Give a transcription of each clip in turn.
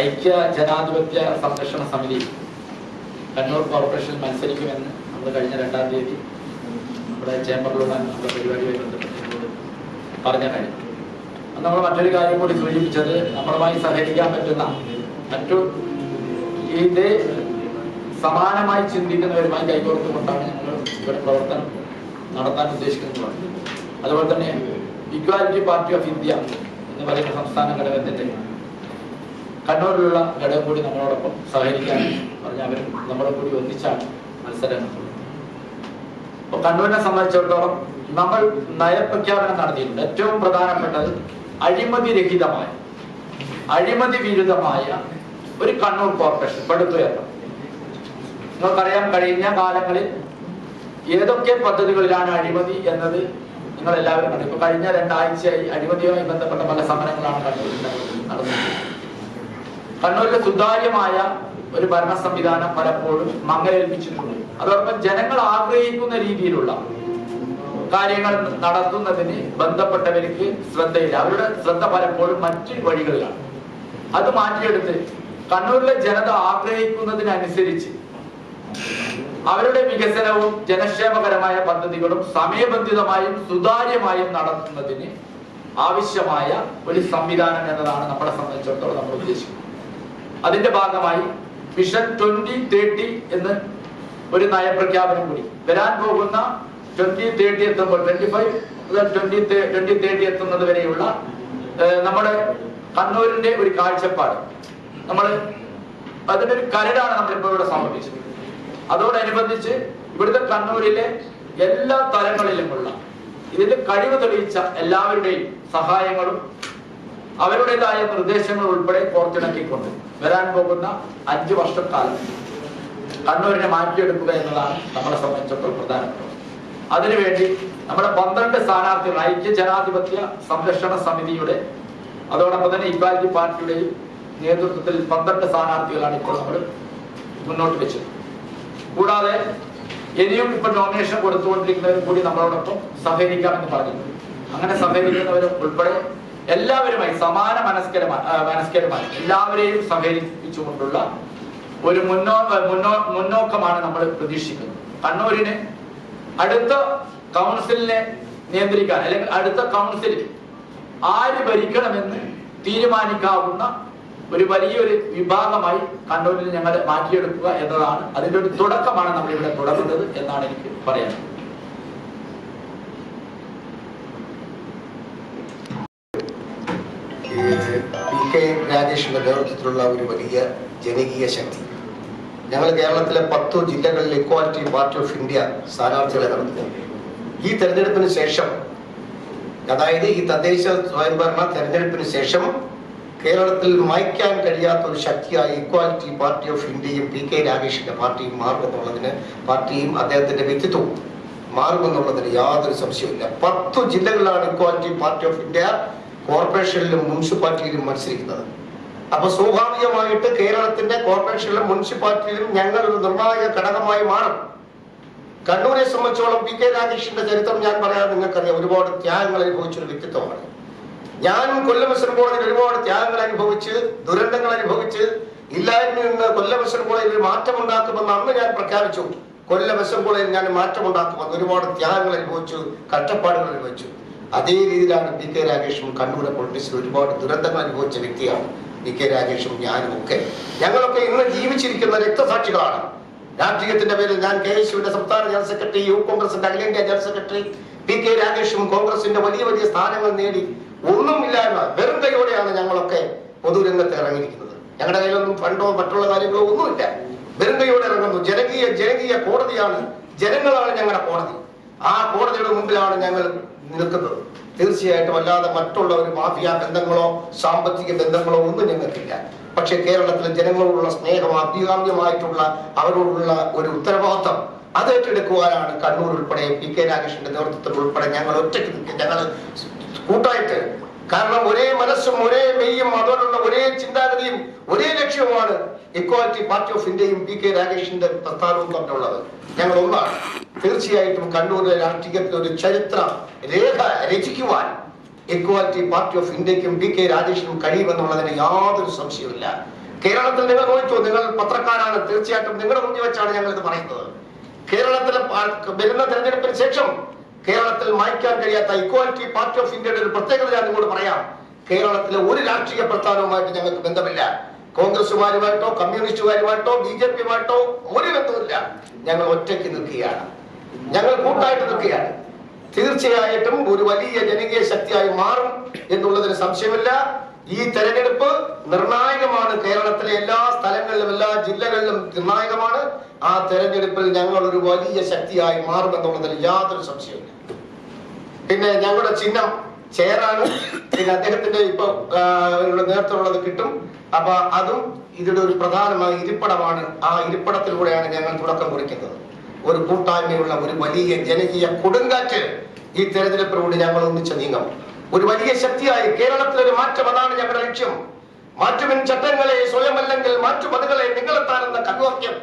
ഐക്യ ജനാധിപത്യ സംരക്ഷണ സമിതി കണ്ണൂർ കോർപ്പറേഷൻ മത്സരിക്കുമെന്ന് നമ്മൾ കഴിഞ്ഞ രണ്ടാം തീയതി നമ്മുടെ ചേംബറിലുള്ള നമ്മുടെ പരിപാടിയുമായി ബന്ധപ്പെട്ട് പറഞ്ഞ കാര്യം. നമ്മൾ മറ്റൊരു കാര്യം കൂടി സൂചിപ്പിച്ചത് നമ്മളുമായി സഹകരിക്കാൻ പറ്റുന്ന മറ്റു ഇതേ സമാനമായി ചിന്തിക്കുന്നവരുമായി കൈകോർത്തുകൊണ്ടാണ് ഞങ്ങൾ ഇവിടെ പ്രവർത്തനം നടത്താൻ ഉദ്ദേശിക്കുന്നത്. അതുപോലെ തന്നെ ഇക്വാലിറ്റി പാർട്ടി ഓഫ് ഇന്ത്യ എന്ന് പറയുന്ന സംസ്ഥാന ഘടകത്തിന്റെ കണ്ണൂരിലുള്ള ഘടകം കൂടി നമ്മളോടൊപ്പം സഹകരിക്കാൻ പറഞ്ഞ അവർ നമ്മളെ കൂടി ഒന്നിച്ചാണ് മത്സരം അപ്പൊ കണ്ണൂരിനെ സംബന്ധിച്ചിടത്തോളം നമ്മൾ നയപ്രഖ്യാപനം നടത്തിയിട്ടുണ്ട്. ഏറ്റവും പ്രധാനപ്പെട്ടത് അഴിമതി രഹിതമായ അഴിമതി വിരുദ്ധമായ ഒരു കണ്ണൂർ കോർപ്പറേഷൻ പടുത്തുയർത്തണം നിങ്ങൾക്കറിയാം കഴിഞ്ഞ കാലങ്ങളിൽ ഏതൊക്കെ പദ്ധതികളിലാണ് അഴിമതി എന്നത് നിങ്ങൾ എല്ലാവരും കണ്ടു. ഇപ്പൊ കഴിഞ്ഞ രണ്ടാഴ്ചയായി അഴിമതിയുമായി ബന്ധപ്പെട്ട പല സമരങ്ങളാണ് കണ്ണൂരിൽ നടന്നത് കണ്ണൂരിലെ സുതാര്യമായ ഒരു ഭരണ സംവിധാനം പലപ്പോഴും മങ്ങലേൽപ്പിച്ചിട്ടുണ്ട്. അതോടൊപ്പം ജനങ്ങൾ ആഗ്രഹിക്കുന്ന രീതിയിലുള്ള കാര്യങ്ങൾ നടത്തുന്നതിന് ബന്ധപ്പെട്ടവർക്ക് ശ്രദ്ധയില്ല. അവരുടെ ശ്രദ്ധ പലപ്പോഴും മറ്റു വഴികളിലാണ്. അത് മാറ്റിയെടുത്ത് കണ്ണൂരിലെ ജനത ആഗ്രഹിക്കുന്നതിനനുസരിച്ച് അവരുടെ വികസനവും ജനക്ഷേമകരമായ പദ്ധതികളും സമയബന്ധിതമായും സുതാര്യമായും നടത്തുന്നതിന് ആവശ്യമായ ഒരു സംവിധാനം എന്നതാണ് നമ്മളെ സംബന്ധിച്ചിടത്തോളം നമ്മൾ ഉദ്ദേശിക്കുന്നത്. അതിന്റെ ഭാഗമായി മിഷൻ ട്വന്റി തേർട്ടി എന്ന് ഒരു നയപ്രഖ്യാപനം കൂടി. വരാൻ പോകുന്ന ട്വന്റി തേർട്ടി എത്തുമ്പോൾ ട്വന്റി ഫൈവ് മുതൽ ട്വന്റി ട്വന്റി തേർട്ടി എത്തുന്നത് വരെയുള്ള നമ്മുടെ കണ്ണൂരിന്റെ ഒരു കാഴ്ചപ്പാട്. നമ്മൾ അതിന്റെ ഒരു കരടാണ് നമ്മളിപ്പോൾ ഇവിടെ സമർപ്പിച്ചത്. അതോടനുബന്ധിച്ച് ഇവിടുത്തെ കണ്ണൂരിലെ എല്ലാ തലങ്ങളിലുമുള്ള ഇതിന്റെ കഴിവ് തെളിയിച്ച എല്ലാവരുടെയും സഹായങ്ങളും അവരുടേതായ നിർദ്ദേശങ്ങൾ ഉൾപ്പെടെ കോർത്തിണക്കിക്കൊണ്ട് വരാൻ പോകുന്ന അഞ്ചു വർഷക്കാലം കണ്ണൂരിനെ മാറ്റിയെടുക്കുക എന്നതാണ് നമ്മളെ സംബന്ധിച്ചിടത്തോളം പ്രധാനപ്പെട്ടത് അതിനുവേണ്ടി നമ്മുടെ പന്ത്രണ്ട് സ്ഥാനാർത്ഥികൾ ഐക്യ ജനാധിപത്യ സംരക്ഷണ സമിതിയുടെ അതോടൊപ്പം തന്നെ ഇക്വാലിറ്റി പാർട്ടിയുടെയും നേതൃത്വത്തിൽ പന്ത്രണ്ട് സ്ഥാനാർത്ഥികളാണ് ഇപ്പോൾ നമ്മൾ മുന്നോട്ട് വെച്ചത്. കൂടാതെ ഇനിയും ഇപ്പൊ നോമിനേഷൻ കൊടുത്തുകൊണ്ടിരിക്കുന്നവരും കൂടി നമ്മളോടൊപ്പം സഹകരിക്കാമെന്ന് പറഞ്ഞിട്ടുണ്ട്. അങ്ങനെ സഹകരിക്കുന്നവരും ഉൾപ്പെടെ എല്ലാവരുമായി സമാന മനസ്കരമായി മനസ്കരമായി എല്ലാവരെയും സഹകരിപ്പിച്ചുകൊണ്ടുള്ള ഒരു മുന്നോ മുന്നോ മുന്നോക്കമാണ് നമ്മൾ പ്രതീക്ഷിക്കുന്നത്. കണ്ണൂരിന് അടുത്ത കൗൺസിലിനെ നിയന്ത്രിക്കാൻ അല്ലെങ്കിൽ അടുത്ത കൗൺസിലിൽ ആര് ഭരിക്കണമെന്ന് തീരുമാനിക്കാവുന്ന ഒരു വലിയൊരു വിഭാഗമായി കണ്ണൂരിൽ ഞങ്ങൾ മാറ്റിയെടുക്കുക എന്നതാണ് അതിന്റെ ഒരു തുടക്കമാണ് നമ്മൾ ഇവിടെ തുടങ്ങുന്നത് എന്നാണ് എനിക്ക് പറയാൻ രാജേഷിന്റെ നേതൃത്വത്തിലുള്ള ഒരു വലിയ ജനകീയ ശക്തി. ഞങ്ങൾ കേരളത്തിലെ പത്ത് ജില്ലകളിൽ ഇക്വാലിറ്റി പാർട്ടി ഓഫ് ഇന്ത്യ സ്ഥാനാർത്ഥികളെ നടത്തുന്നു. ഈ തെരഞ്ഞെടുപ്പിന് ശേഷം അതായത് ഈ തദ്ദേശ സ്വയംഭരണ തെരഞ്ഞെടുപ്പിന് ശേഷം കേരളത്തിൽ മായ്ക്കാൻ കഴിയാത്ത ഒരു ശക്തിയായ ഇക്വാലിറ്റി പാർട്ടി ഓഫ് ഇന്ത്യയും പി കെ രാഗേഷിന്റെ പാർട്ടിയും മാറുമെന്നുള്ളതിന് പാർട്ടിയും അദ്ദേഹത്തിന്റെ വ്യക്തിത്വവും മാറുമെന്നുള്ളതിന് യാതൊരു സംശയവുമില്ല. പത്തു ജില്ലകളിലാണ് ഇക്വാലിറ്റി പാർട്ടി ഓഫ് ഇന്ത്യ കോർപ്പറേഷനിലും മുനിസിപ്പാലിറ്റിയിലും മത്സരിക്കുന്നത്. അപ്പൊ സ്വാഭാവികമായിട്ട് കേരളത്തിന്റെ കോർപ്പറേഷനിലും മുനിസിപ്പാലിറ്റിയിലും ഞങ്ങൾ ഒരു നിർണായക ഘടകമായി മാറും. കണ്ണൂരെ സംബന്ധിച്ചോളം പി കെ രാകേഷിന്റെ ചരിത്രം ഞാൻ പറയാൻ നിങ്ങൾക്കറിയാം. ഒരുപാട് ത്യാഗങ്ങൾ അനുഭവിച്ച ഒരു വ്യക്തിത്വമാണ്. ഞാനും കൊല്ലം വെസ്റ്റേൺ കോളേജിൽ ഒരുപാട് ത്യാഗങ്ങൾ അനുഭവിച്ച് ദുരന്തങ്ങൾ അനുഭവിച്ച് ഇല്ലായ്മയിൽ നിന്ന് കൊല്ലം ഒരു മാറ്റം ഉണ്ടാക്കുമെന്ന് അന്ന് ഞാൻ പ്രഖ്യാപിച്ചു. കൊല്ലം വെസ്റ്റേൺ കോളേജിൽ ഞാൻ മാറ്റം ഉണ്ടാക്കുമെന്ന് ഒരുപാട് ത്യാഗങ്ങൾ അനുഭവിച്ചു കഷ്ടപ്പാടുകൾ അനുഭവിച്ചു. അതേ രീതിയിലാണ് പി കെ രാഗേഷും കണ്ണൂരെ പൊളിറ്റിക്സിൽ ഒരുപാട് ദുരന്തങ്ങൾ അനുഭവിച്ച വ്യക്തിയാണ്. പി കെ രാജേഷും ഞാനും ഒക്കെ. ഞങ്ങളൊക്കെ ഇന്ന് ജീവിച്ചിരിക്കുന്ന രക്തസാക്ഷികളാണ്. രാഷ്ട്രീയത്തിന്റെ പേരിൽ ഞാൻ കെ എസ്യുവിന്റെ സംസ്ഥാന ജനറൽ സെക്രട്ടറി യു കോൺഗ്രസിന്റെ അഖിലേന്ത്യാ ജനറൽ സെക്രട്ടറി പി കെ രാജേഷും കോൺഗ്രസിന്റെ വലിയ വലിയ സ്ഥാനങ്ങൾ നേടി. ഒന്നുമില്ലായ്മ വെറും കൈയോടെയാണ് ഞങ്ങളൊക്കെ പൊതുരംഗത്ത് ഇറങ്ങിയിരിക്കുന്നത്. ഞങ്ങളുടെ കയ്യിലൊന്നും ഫണ്ടോ മറ്റുള്ള കാര്യങ്ങളോ ഒന്നുമില്ല. വെറും ഇറങ്ങുന്നു. ജനകീയ ജനകീയ കോടതിയാണ്. ജനങ്ങളാണ് ഞങ്ങളുടെ കോടതി. ആ കോടതിയുടെ മുമ്പിലാണ് ഞങ്ങൾ നിൽക്കുന്നത്. തീർച്ചയായിട്ടും അല്ലാതെ മറ്റുള്ള ഒരു മാഫിയ ബന്ധങ്ങളോ സാമ്പത്തിക ബന്ധങ്ങളോ ഒന്നും ഞങ്ങൾക്കില്ല. പക്ഷെ കേരളത്തിലെ ജനങ്ങളോടുള്ള സ്നേഹം അഭികാമ്യമായിട്ടുള്ള അവരോടുള്ള ഒരു ഉത്തരവാദിത്തം അത് ഏറ്റെടുക്കുവാനാണ് കണ്ണൂർ ഉൾപ്പെടെ പി കെ രാകേഷിന്റെ നേതൃത്വത്തിൽ ഉൾപ്പെടെ ഞങ്ങൾ ഒറ്റയ്ക്ക് ഞങ്ങൾ കൂട്ടായിട്ട് കാരണം ഒരേ മനസ്സും ഒരേ മെയ്യും അതോടുള്ള ഒരേ ചിന്താഗതിയും ഒരേ ലക്ഷ്യവുമാണ് ഇക്വാലിറ്റി പാർട്ടി ഓഫ് ഇന്ത്യയും പി കെ രാകേഷിന്റെ പ്രസ്ഥാനവും തമ്മിലുള്ളത്. ഞങ്ങൾ ഒന്നാണ് തീർച്ചയായിട്ടും കണ്ണൂരിലെ രാഷ്ട്രീയത്തിൽ ഒരു ചരിത്ര രേഖ രചിക്കുവാൻ ഇക്വാലിറ്റി പാർട്ടി ഓഫ് ഇന്ത്യക്കും പി കെ രാജേഷിനും കഴിയുമെന്നുള്ളതിന് യാതൊരു സംശയവുമില്ല. കേരളത്തിൽ നിങ്ങൾ നോക്കിച്ചു നിങ്ങൾ പത്രക്കാരാണ്. തീർച്ചയായിട്ടും നിങ്ങളുടെ മുന്നിൽ വെച്ചാണ് ഞങ്ങൾ ഇത് പറയുന്നത് കേരളത്തിലെ വരുന്ന തെരഞ്ഞെടുപ്പിന് ശേഷം കേരളത്തിൽ മായ്ക്കാൻ കഴിയാത്ത ഇക്വാലിറ്റി പാർട്ടി ഓഫ് ഇന്ത്യയുടെ ഒരു പ്രത്യേകത ഞാൻ നിങ്ങളോട് പറയാം. കേരളത്തിലെ ഒരു രാഷ്ട്രീയ പ്രസ്ഥാനവുമായിട്ട് ഞങ്ങൾക്ക് ബന്ധമില്ല. കോൺഗ്രസുമാരുമായിട്ടോ കമ്മ്യൂണിസ്റ്റുകാരുമായിട്ടോ ബി ജെ പിയുമായിട്ടോ ഒരു ബന്ധമില്ല ഞങ്ങൾ ഒറ്റയ്ക്ക് നിൽക്കുകയാണ്. ഞങ്ങൾ കൂട്ടായിട്ട് നിൽക്കുകയാണ്. തീർച്ചയായിട്ടും ഒരു വലിയ ജനകീയ ശക്തിയായി മാറും എന്നുള്ളതിന് സംശയമില്ല. ഈ തെരഞ്ഞെടുപ്പ് നിർണായകമാണ്. കേരളത്തിലെ എല്ലാ സ്ഥലങ്ങളിലും എല്ലാ ജില്ലകളിലും നിർണായകമാണ്. ആ തെരഞ്ഞെടുപ്പിൽ ഞങ്ങൾ ഒരു വലിയ ശക്തിയായി മാറുമെന്നുള്ളതിൽ യാതൊരു സംശയമില്ല പിന്നെ ഞങ്ങളുടെ ചിഹ്നം ചേറാണ് പിന്നെ അദ്ദേഹത്തിന്റെ ഇപ്പൊ നേതൃത്വമുള്ളത് കിട്ടും. അപ്പൊ അതും ഇതിന്റെ ഒരു പ്രധാനമായ ഇരിപ്പിടമാണ്. ആ ഇരിപ്പിടത്തിലൂടെയാണ് ഞങ്ങൾ തുടക്കം കുറിക്കുന്നത്. ഒരു കൂട്ടായ്മയുള്ള ഒരു വലിയ ജനകീയ കൊടുങ്കാറ്റ് ഈ തെരഞ്ഞെടുപ്പിലൂടെ ഞങ്ങൾ ഒന്നിച്ച് നീങ്ങും. ഒരു വലിയ ശക്തിയായി കേരളത്തിലെ ഒരു മാറ്റം അതാണ് ഞങ്ങളുടെ ലക്ഷ്യം. മാറ്റുമിൻ ചട്ടങ്ങളെ സ്വയമല്ലെങ്കിൽ മാറ്റുമതുകളെ നിങ്ങളെത്താനെന്ന കൺവാക്യം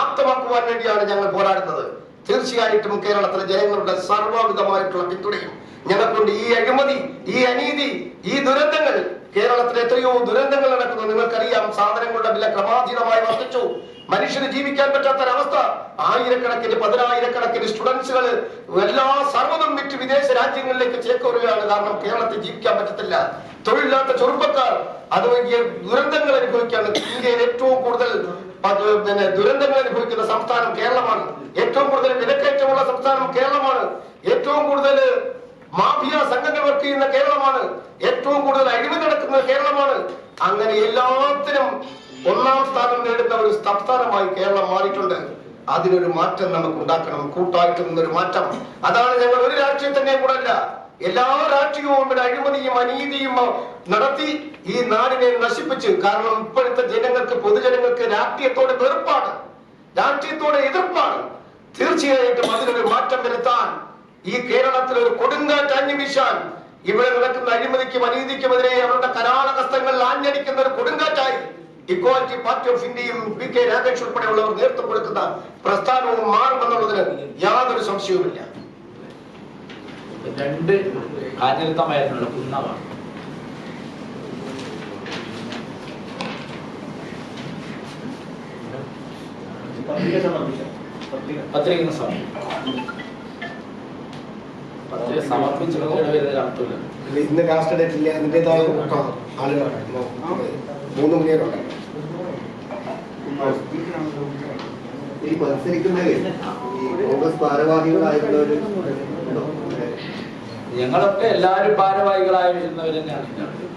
ആപ്തമാക്കുവാൻ വേണ്ടിയാണ് ഞങ്ങൾ പോരാടുന്നത്. തീർച്ചയായിട്ടും കേരളത്തിലെ ജനങ്ങളുടെ സർവവിധമായിട്ടുള്ള പിന്തുണയും ഞങ്ങൾക്കുണ്ട്. ഈ അഴിമതി ഈ അനീതി ഈ ദുരന്തങ്ങൾ കേരളത്തിൽ എത്രയോ ദുരന്തങ്ങൾ നടക്കുന്നു. നിങ്ങൾക്കറിയാം സാധനങ്ങളുടെ വില ക്രമാതീതമായി വർദ്ധിച്ചു. മനുഷ്യന് ജീവിക്കാൻ പറ്റാത്ത പറ്റാത്തൊരവസ്ഥ. ആയിരക്കണക്കിന് പതിനായിരക്കണക്കിന് സ്റ്റുഡൻസുകൾ എല്ലാ സർവതും വിറ്റ് വിദേശ രാജ്യങ്ങളിലേക്ക് ചേക്കേറുകയാണ്. കാരണം കേരളത്തിൽ ജീവിക്കാൻ പറ്റത്തില്ല. തൊഴിലില്ലാത്ത ചെറുപ്പക്കാർ അത് വലിയ ദുരന്തങ്ങൾ അനുഭവിക്കുകയാണ്. ഇന്ത്യയിൽ ഏറ്റവും കൂടുതൽ പിന്നെ ദുരന്തങ്ങൾ അനുഭവിക്കുന്ന സംസ്ഥാനം കേരളമാണ്. ഏറ്റവും കൂടുതൽ വിലക്കയറ്റമുള്ള സംസ്ഥാനം കേരളമാണ്. ഏറ്റവും കൂടുതൽ മാഫിയ സംഘങ്ങൾ വർക്ക് ചെയ്യുന്ന കേരളമാണ്. ഏറ്റവും കൂടുതൽ അഴിമതി നടക്കുന്ന കേരളമാണ്. അങ്ങനെ എല്ലാത്തിനും ഒന്നാം സ്ഥാനം നേടുന്ന ഒരു സംസ്ഥാനമായി കേരളം മാറിയിട്ടുണ്ട്. അതിനൊരു മാറ്റം നമുക്ക് ഉണ്ടാക്കണം കൂട്ടായിട്ട് നിന്നൊരു മാറ്റം. അതാണ് ഞങ്ങൾ ഒരു രാഷ്ട്രീയത്തിന്റെ കൂടെ അല്ല എല്ലാ രാഷ്ട്രീയവും ഇവിടെ അഴിമതിയും അനീതിയും നടത്തി ഈ നാടിനെ നശിപ്പിച്ച് കാരണം ഇപ്പോഴത്തെ ജനങ്ങൾക്ക് പൊതുജനങ്ങൾക്ക് രാഷ്ട്രീയത്തോടെ വെറുപ്പാണ്. രാഷ്ട്രീയത്തോടെ എതിർപ്പാണ്. തീർച്ചയായിട്ടും അതിനൊരു മാറ്റം വരുത്താൻ ഈ കേരളത്തിൽ ഒരു കൊടുങ്കാറ്റ് അന്വേഷിച്ചാൽ ഇവിടെ നടക്കുന്ന അഴിമതിക്കും അനീതിക്കുമെതിരെ അവരുടെ കരാളഹസ്തങ്ങളിൽ ആഞ്ഞടിക്കുന്ന ഒരു കൊടുങ്കാറ്റായി ഇക്വാലിറ്റി പാർട്ടി ഓഫ് ഇന്ത്യയും പി കെ രാകേഷ് ഉൾപ്പെടെയുള്ളവർ നേതൃത്വം കൊടുക്കുന്ന പ്രസ്ഥാനവും മാറുമെന്നുള്ളതിന് യാതൊരു സംശയവുമില്ല. രണ്ട് കാഞ്ഞിരത്തമായിരുന്നുള്ള കുന്നമാണ് പത്രിക സമർപ്പിക്കാം പത്രിക. പത്രിക ഇന്ന് ലാസ്റ്റ് ഡേറ്റ് ഇല്ല. അതിന്റെതായ മൂന്ന് മണിയാണ് ഈ മത്സരിക്കുന്നതിൽ ഈ കോൺഗ്രസ് ഭാരവാഹികളായിട്ടുള്ളവര് ഉണ്ടോ? ഞങ്ങളൊക്കെ എല്ലാവരും ഭാരവാഹികളായിരുന്നവർ തന്നെയാണ്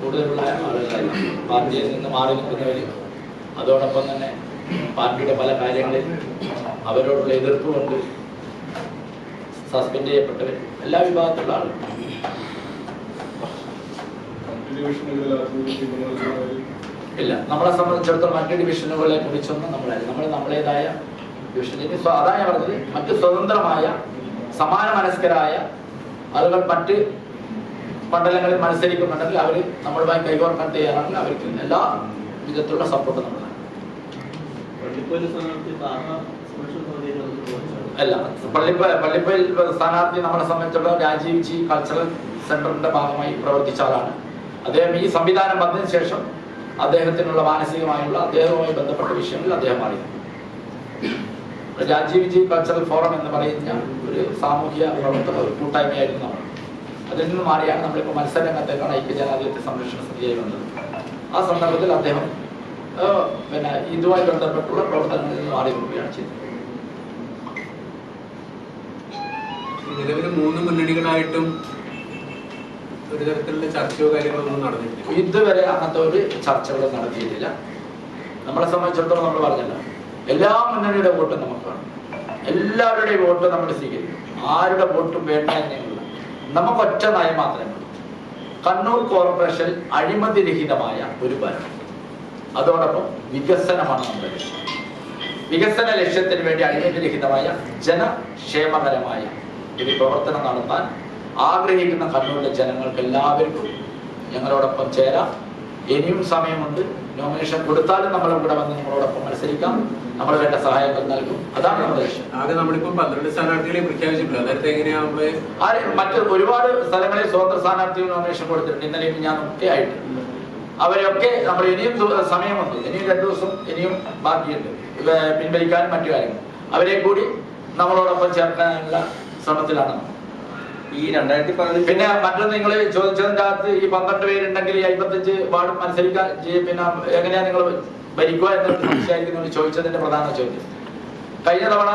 കൂടുതലുള്ള ആളുകളായി. പാർട്ടിയിൽ നിന്ന് മാറി നിൽക്കുന്നവര്. അതോടൊപ്പം തന്നെ പാർട്ടിയുടെ പല കാര്യങ്ങളിൽ അവരോടുള്ള എതിർപ്പ് കൊണ്ട് സസ്പെൻഡ് ചെയ്യപ്പെട്ടവർ എല്ലാ വിഭാഗത്തിലുള്ള ആളുകൾ. ഇല്ല നമ്മളെ സംബന്ധിച്ചിടത്തോളം മറ്റ് ഡിവിഷനുകളെ കുറിച്ചൊന്നും നമ്മളല്ല നമ്മൾ നമ്മളേതായ ഡിവിഷനിൽ അതാണ് ഞാൻ പറഞ്ഞത് മറ്റ് സ്വതന്ത്രമായ സമാന മനസ്കരായ ആളുകൾ മറ്റ് മണ്ഡലങ്ങളിൽ മത്സരിക്കുന്നുണ്ടെങ്കിൽ അവർ നമ്മളുമായി കൈകോർക്കാൻ തയ്യാറാണെങ്കിൽ അവർക്ക് എല്ലാ വിധത്തിലുള്ള സപ്പോർട്ട് പള്ളിപ്പോയിൽ അല്ല പള്ളിപ്പ പള്ളിപ്പയിൽ സ്ഥാനാർത്ഥി നമ്മളെ സംബന്ധിച്ചുള്ള രാജീവ് ജി കൾച്ചറൽ സെന്ററിന്റെ ഭാഗമായി പ്രവർത്തിച്ച ആളാണ്. അദ്ദേഹം ഈ സംവിധാനം വന്നതിന് ശേഷം അദ്ദേഹത്തിനുള്ള മാനസികമായുള്ള അദ്ദേഹവുമായി ബന്ധപ്പെട്ട വിഷയങ്ങളിൽ അദ്ദേഹം മാറി. രാജീവ് ജി കൾച്ചറൽ ഫോറം എന്ന് പറയുന്ന ഒരു സാമൂഹ്യ പ്രവർത്തക ഒരു കൂട്ടായ്മയായിരുന്നു അതിൽ നിന്ന് മാറിയാണ് നമ്മളിപ്പോൾ മത്സരരംഗത്തേക്കാണ് ഐക്യജനാധിപത്യ സംരക്ഷണ സമിതിയായി വന്നത്. ആ സന്ദർഭത്തിൽ അദ്ദേഹം പിന്നെ ഇതുമായി ബന്ധപ്പെട്ടുള്ള പ്രവർത്തനങ്ങളിൽ നിന്ന് മാറി നിൽക്കുകയാണ് ചെയ്തത്. നിലവിൽ മൂന്ന് മുന്നണികളായിട്ടും ഒരു തരത്തിലുള്ള ചർച്ചയോ കാര്യങ്ങളൊന്നും നടന്നിട്ടില്ല. ഇതുവരെ അങ്ങനത്തെ ഒരു ചർച്ചകളും നടത്തിയിട്ടില്ല. നമ്മളെ സംബന്ധിച്ചിടത്തോളം നമ്മൾ പറഞ്ഞല്ലോ എല്ലാ മുന്നണിയുടെ വോട്ടും നമുക്ക് വേണം. എല്ലാവരുടെയും വോട്ട് നമ്മൾ സ്വീകരിക്കും. ആരുടെ വോട്ടും വേണ്ട എന്നുള്ള നമുക്ക് ഒറ്റ നയം മാത്രമേ കണ്ണൂർ കോർപ്പറേഷൻ അഴിമതിരഹിതമായ ഒരു ഭരണം. അതോടൊപ്പം വികസനമാണ് നമ്മുടെ ലക്ഷ്യം. വികസന ലക്ഷ്യത്തിന് വേണ്ടി അഴിമതിരഹിതമായ ജനക്ഷേമകരമായ ഒരു പ്രവർത്തനം നടത്താൻ ആഗ്രഹിക്കുന്ന കണ്ണൂരിലെ ജനങ്ങൾക്ക് എല്ലാവർക്കും ഞങ്ങളോടൊപ്പം ചേരാം. ഇനിയും സമയമുണ്ട്. നോമിനേഷൻ കൊടുത്താലും നമ്മൾ ഇവിടെ വന്ന് നമ്മളോടൊപ്പം മത്സരിക്കാം. നമ്മൾ വേണ്ട സഹായങ്ങൾ നൽകും. അതാണ് നമ്മുടെ ലക്ഷ്യം. ആകെ നമ്മളിപ്പോ പന്ത്രണ്ട് സ്ഥാനാർത്ഥികളെ പ്രഖ്യാപിച്ചിട്ടുണ്ട് അതായത് എങ്ങനെയാ ആരെ ആര്? മറ്റ് ഒരുപാട് സ്ഥലങ്ങളിൽ സ്വതന്ത്ര സ്ഥാനാർത്ഥികൾ നോമിനേഷൻ കൊടുത്തിട്ടുണ്ട്. ഇന്നലെയും ഞാൻ ഒക്കെ ആയിട്ട്. അവരെയൊക്കെ നമ്മൾ ഇനിയും സമയമുണ്ട്. ഇനിയും രണ്ടു ദിവസം ഇനിയും ബാക്കിയുണ്ട്. പിൻവലിക്കാനും മറ്റു കാര്യങ്ങൾ. അവരെ കൂടി നമ്മളോടൊപ്പം ചേർക്കാനുള്ള ശ്രമത്തിലാണ്. ഈ രണ്ടായിരത്തി പതിനഞ്ച് പിന്നെ മറ്റൊന്ന് നിങ്ങൾ ചോദിച്ചതിന്റെ അകത്ത് ഈ പന്ത്രണ്ട് പേരുണ്ടെങ്കിൽ ഈ അമ്പത്തഞ്ച് വാർഡ് മത്സരിക്കാൻ പിന്നെ എങ്ങനെയാ നിങ്ങൾ ഭരിക്കുക എന്ന് നിങ്ങൾ ചോദിച്ചതിന്റെ പ്രധാന ചോദ്യം. കഴിഞ്ഞ തവണ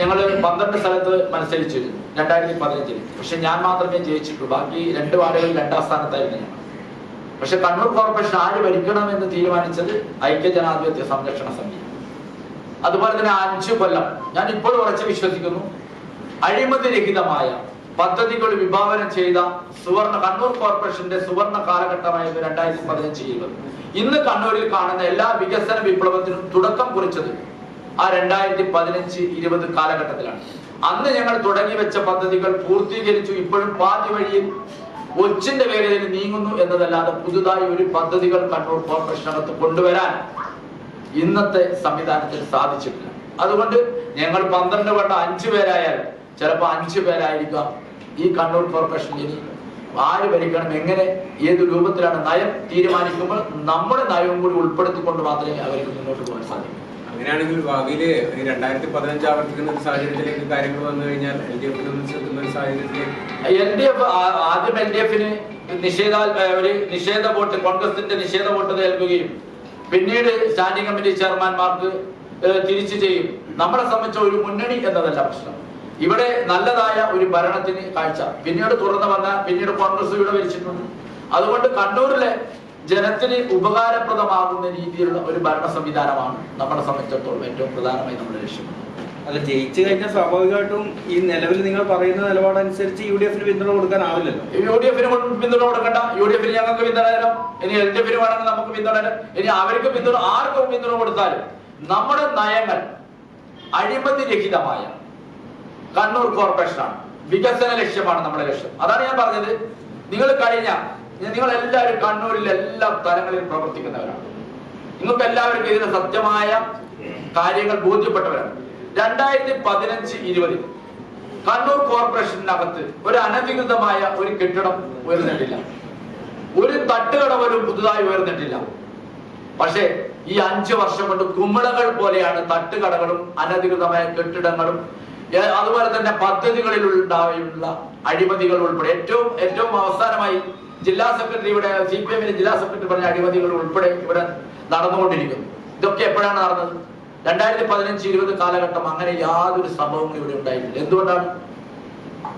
ഞങ്ങൾ പന്ത്രണ്ട് സ്ഥലത്ത് മത്സരിച്ചിരുന്നു രണ്ടായിരത്തി പതിനഞ്ചിൽ. പക്ഷെ ഞാൻ മാത്രമേ ജയിച്ചിട്ടുള്ളൂ. ബാക്കി രണ്ട് വാർഡുകളിൽ രണ്ടാം സ്ഥാനത്തായിരുന്നു ഞാൻ. പക്ഷെ കണ്ണൂർ കോർപ്പറേഷൻ ആര് ഭരിക്കണം എന്ന് തീരുമാനിച്ചത് ഐക്യ ഐക്യജനാധിപത്യ സംരക്ഷണ സമിതി. അതുപോലെ തന്നെ അഞ്ചു കൊല്ലം. ഞാൻ ഇപ്പോഴും ഉറച്ചു വിശ്വസിക്കുന്നു. അഴിമതിരഹിതമായ പദ്ധതികൾ വിഭാവനം ചെയ്ത സുവർണ കണ്ണൂർ കോർപ്പറേഷന്റെ സുവർണ കാലഘട്ടമായിരുന്നു രണ്ടായിരത്തി പതിനഞ്ച് ഇരുപത് ഇന്ന് കണ്ണൂരിൽ കാണുന്ന എല്ലാ വികസന വിപ്ലവത്തിനും തുടക്കം കുറിച്ചത് ആ രണ്ടായിരത്തി പതിനഞ്ച് ഇരുപത് കാലഘട്ടത്തിലാണ്. അന്ന് ഞങ്ങൾ തുടങ്ങി വെച്ച പദ്ധതികൾ പൂർത്തീകരിച്ചു. ഇപ്പോഴും പാതി വഴിയിൽ ഒച്ചിന്റെ വേഗതയിൽ നീങ്ങുന്നു എന്നതല്ലാതെ പുതുതായി ഒരു പദ്ധതികൾ കണ്ണൂർ കോർപ്പറേഷനകത്ത് കൊണ്ടുവരാൻ ഇന്നത്തെ സംവിധാനത്തിൽ സാധിച്ചിട്ടില്ല. അതുകൊണ്ട് ഞങ്ങൾ പന്ത്രണ്ട് വട്ടം അഞ്ചു പേരായാൽ ചിലപ്പോൾ അഞ്ച് പേരായിരിക്കാം ഈ കണ്ണൂർ കോർപ്പറേഷൻ ഇനി. ആര് ഭരിക്കണം എങ്ങനെ ഏത് രൂപത്തിലാണ് നയം തീരുമാനിക്കുമ്പോൾ നമ്മുടെ നയവും കൂടി ഉൾപ്പെടുത്തിക്കൊണ്ട് മാത്രമേ അവർക്ക് മുന്നോട്ട് പോകാൻ സാധിക്കൂ. അങ്ങനെയാണെങ്കിൽ ഭാവിയിൽ ഈ രണ്ടായിരത്തി പതിനഞ്ച് ആവർത്തിക്കുന്ന ഒരു സാഹചര്യത്തിലേക്ക് കാര്യങ്ങൾ വന്നു കഴിഞ്ഞാൽ എൽ ഡി എഫിൽ നിൽക്കുന്ന ഒരു സാഹചര്യത്തിലേക്ക് എൽ ഡി എഫ് ആദ്യം എൽ ഡി എഫിന് നിഷേധ ഒരു നിഷേധ വോട്ട് കോൺഗ്രസിന്റെ നിഷേധ വോട്ട് നൽകുകയും പിന്നീട് സ്റ്റാൻഡിംഗ് കമ്മിറ്റി ചെയർമാൻമാർക്ക് തിരിച്ചു ചെയ്യും. നമ്മളെ സംബന്ധിച്ച ഒരു മുന്നണി എന്നതല്ല പ്രശ്നം. ഇവിടെ നല്ലതായ ഒരു ഭരണത്തിന് കാഴ്ച. പിന്നീട് തുറന്നു വന്ന പിന്നീട് കോൺഗ്രസ് ഇവിടെ ഭരിച്ചിട്ടുണ്ട്. അതുകൊണ്ട് കണ്ണൂരിലെ ജനത്തിന് ഉപകാരപ്രദമാകുന്ന രീതിയിലുള്ള ഒരു ഭരണ സംവിധാനമാണ് നമ്മളെ സംബന്ധിച്ചിടത്തോളം ഏറ്റവും പ്രധാനമായി നമ്മുടെ ലക്ഷ്യം അല്ല ജയിച്ചു കഴിഞ്ഞാൽ സ്വാഭാവികമായിട്ടും ഈ നിലവിൽ നിങ്ങൾ പറയുന്ന നിലപാടനുസരിച്ച് യു ഡി എഫിന് പിന്തുണ കൊടുക്കാനാവില്ലല്ലോ യു ഡി എഫിന് പിന്തുണ കൊടുക്കണ്ട. യു ഡി എഫിന് ഞങ്ങൾക്ക് പിന്തുണ തരാം. ഇനി എൽ ഡി എഫിന് വേണമെങ്കിൽ നമുക്ക് പിന്തുണ തരാം. ഇനി അവർക്ക് പിന്തുണ ആർക്കും പിന്തുണ കൊടുത്താലും നമ്മുടെ നയങ്ങൾ അഴിമതി രഹിതമായ കണ്ണൂർ കോർപ്പറേഷനാണ്. വികസന ലക്ഷ്യമാണ് നമ്മുടെ ലക്ഷ്യം. അതാണ് ഞാൻ പറഞ്ഞത്. നിങ്ങൾ കഴിഞ്ഞ നിങ്ങൾ എല്ലാവരും കണ്ണൂരിൽ എല്ലാ തലങ്ങളിലും പ്രവർത്തിക്കുന്നവരാണ്. നിങ്ങൾക്ക് എല്ലാവർക്കും ഇതിന് സത്യമായ കാര്യങ്ങൾ ബോധ്യപ്പെട്ടവരാണ്. രണ്ടായിരത്തി പതിനഞ്ച് ഇരുപതിൽ കണ്ണൂർ കോർപ്പറേഷനകത്ത് ഒരു അനധികൃതമായ ഒരു കെട്ടിടം ഉയർന്നിട്ടില്ല. ഒരു തട്ടുകട പോലും പുതുതായി ഉയർന്നിട്ടില്ല. പക്ഷേ ഈ അഞ്ചു വർഷം കൊണ്ട് കുമിളകൾ പോലെയാണ് തട്ടുകടകളും അനധികൃതമായ കെട്ടിടങ്ങളും അതുപോലെ തന്നെ പദ്ധതികളിൽ ഉണ്ടായുള്ള അഴിമതികൾ ഉൾപ്പെടെ ഏറ്റവും ഏറ്റവും അവസാനമായി ജില്ലാ സെക്രട്ടറി ഇവിടെ സി പി എമ്മിന്റെ ജില്ലാ സെക്രട്ടറി പറഞ്ഞ അഴിമതികൾ ഉൾപ്പെടെ ഇവിടെ നടന്നുകൊണ്ടിരിക്കുന്നു. ഇതൊക്കെ എപ്പോഴാണ് നടന്നത്? രണ്ടായിരത്തി പതിനഞ്ച് ഇരുപത് കാലഘട്ടം അങ്ങനെ യാതൊരു സംഭവവും ഇവിടെ ഉണ്ടായിട്ടില്ല. എന്തുകൊണ്ടാണ്?